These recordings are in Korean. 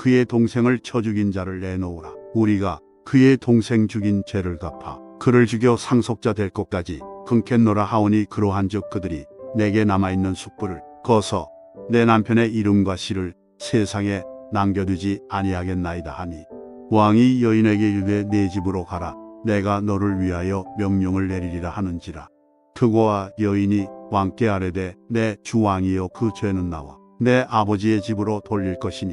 그의 동생을 쳐 죽인 자를 내놓으라. 우리가 그의 동생 죽인 죄를 갚아 그를 죽여 상속자 될 것까지 끊겠노라 하오니 그러한즉 그들이 내게 남아있는 숯불을 거서 내 남편의 이름과 시를 세상에 남겨두지 아니하겠나이다 하니 왕이 여인에게 이르되 내 집으로 가라 내가 너를 위하여 명령을 내리리라 하는지라 드고와 여인이 왕께 아뢰되 내 주왕이여 그 죄는 나와 내 아버지의 집으로 돌릴 것이니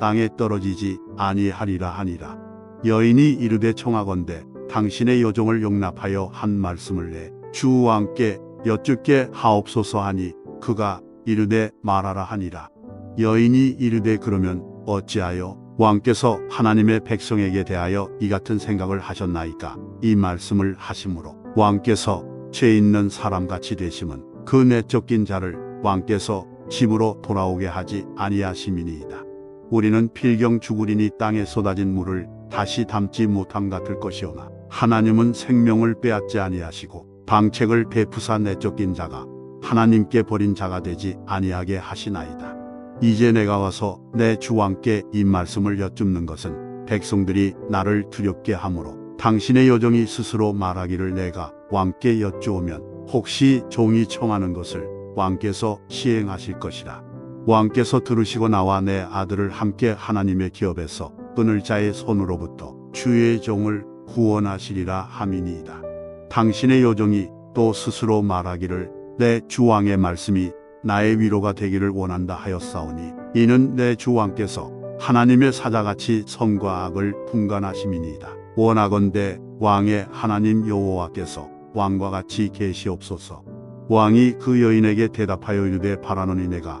땅에 떨어지지 아니하리라 하니라. 여인이 이르되 청하건대 당신의 여종을 용납하여 한 말씀을 내 주 왕께 여쭙게 하옵소서 하니 그가 이르되 말하라 하니라. 여인이 이르되 그러면 어찌하여 왕께서 하나님의 백성에게 대하여 이 같은 생각을 하셨나이까? 이 말씀을 하심으로 왕께서 죄 있는 사람같이 되심은 그 내쫓긴 자를 왕께서 집으로 돌아오게 하지 아니하심이니이다. 우리는 필경 죽으리니 땅에 쏟아진 물을 다시 담지 못함 같을 것이오나 하나님은 생명을 빼앗지 아니하시고 방책을 베푸사 내쫓긴 자가 하나님께 버린 자가 되지 아니하게 하시나이다. 이제 내가 와서 내 주왕께 이 말씀을 여쭙는 것은 백성들이 나를 두렵게 하므로 당신의 여정이 스스로 말하기를 내가 왕께 여쭈오면 혹시 종이 청하는 것을 왕께서 시행하실 것이라. 왕께서 들으시고 나와 내 아들을 함께 하나님의 기업에서 끊을 자의 손으로부터 주의 종을 구원하시리라 함이니이다. 당신의 여종이 또 스스로 말하기를 내 주왕의 말씀이 나의 위로가 되기를 원한다 하였사오니 이는 내 주왕께서 하나님의 사자같이 선과 악을 분간하심이니이다. 원하건대 왕의 하나님 여호와께서 왕과 같이 계시옵소서. 왕이 그 여인에게 대답하여 이르되 바라노니 내가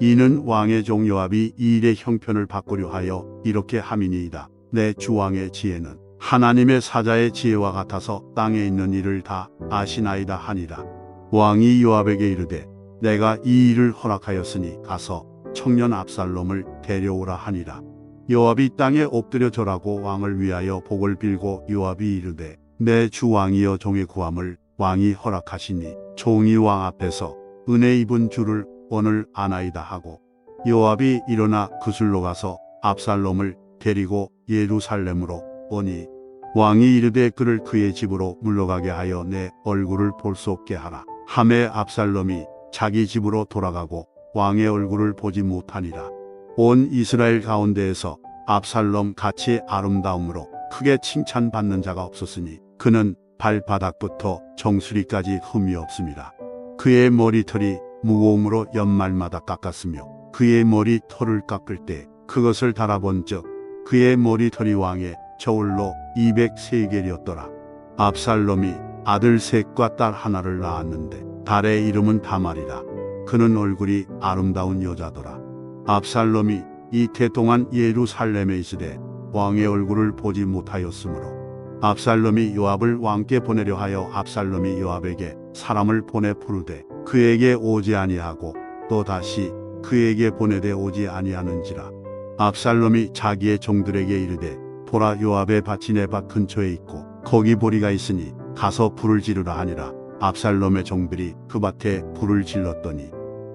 이는 왕의 종 요압이 이 일의 형편을 바꾸려 하여 이렇게 함이니이다. 내 주왕의 지혜는 하나님의 사자의 지혜와 같아서 땅에 있는 일을 다 아시나이다 하니라. 왕이 요압에게 이르되 내가 이 일을 허락하였으니 가서 청년 압살롬을 데려오라 하니라. 요압이 땅에 엎드려 절하고 왕을 위하여 복을 빌고 요압이 이르되 내 주 왕이여 종의 구함을 왕이 허락하시니 종이 왕 앞에서 은혜 입은 줄을 오늘 아나이다 하고 요압이 일어나 그술로 가서 압살롬을 데리고 예루살렘으로 오니 왕이 이르되 그를 그의 집으로 물러가게 하여 내 얼굴을 볼 수 없게 하라. 함에 압살롬이 자기 집으로 돌아가고 왕의 얼굴을 보지 못하니라. 온 이스라엘 가운데에서 압살롬 같이 아름다움으로 크게 칭찬받는 자가 없었으니 그는 발바닥부터 정수리까지 흠이 없습니다. 그의 머리털이 무거움으로 연말마다 깎았으며 그의 머리 털을 깎을 때 그것을 달아본 적 그의 머리 털이 왕의 저울로 203개리였더라. 압살롬이 아들 셋과 딸 하나를 낳았는데 딸의 이름은 다말이라. 그는 얼굴이 아름다운 여자더라. 압살롬이 이태 동안 예루살렘에 있으되 왕의 얼굴을 보지 못하였으므로 압살롬이 요압을 왕께 보내려 하여 압살롬이 요압에게 사람을 보내 부르되 그에게 오지 아니하고 또 다시 그에게 보내되 오지 아니하는지라. 압살롬이 자기의 종들에게 이르되 보라 요압의 밭이 내밭 근처에 있고 거기 보리가 있으니 가서 불을 지르라 하니라. 압살롬의 종들이 그 밭에 불을 질렀더니.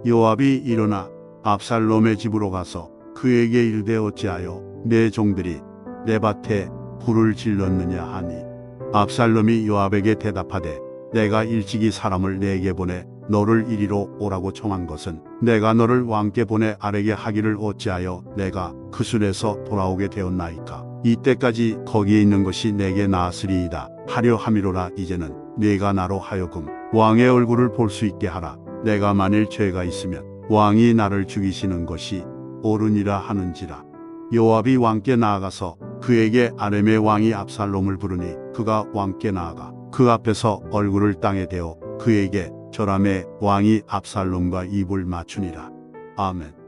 요압이 일어나 압살롬의 집으로 가서 그에게 이르되 어찌하여 내 종들이 내 밭에 불을 질렀느냐 하니. 압살롬이 요압에게 대답하되 내가 일찍이 사람을 내게 보내 너를 이리로 오라고 청한 것은 내가 너를 왕께 보내 아래게 하기를 어찌하여 내가 그 술에서 돌아오게 되었나이까? 이때까지 거기에 있는 것이 내게 나았으리이다. 하려 함이로라 이제는 네가 나로 하여금 왕의 얼굴을 볼 수 있게 하라. 내가 만일 죄가 있으면 왕이 나를 죽이시는 것이 옳으니라 하는지라. 요압이 왕께 나아가서 그에게 아렘의 왕이 압살롬을 부르니 그가 왕께 나아가 그 앞에서 얼굴을 땅에 대어 그에게 절함에 왕이 압살롬과 입을 맞추니라. 아멘.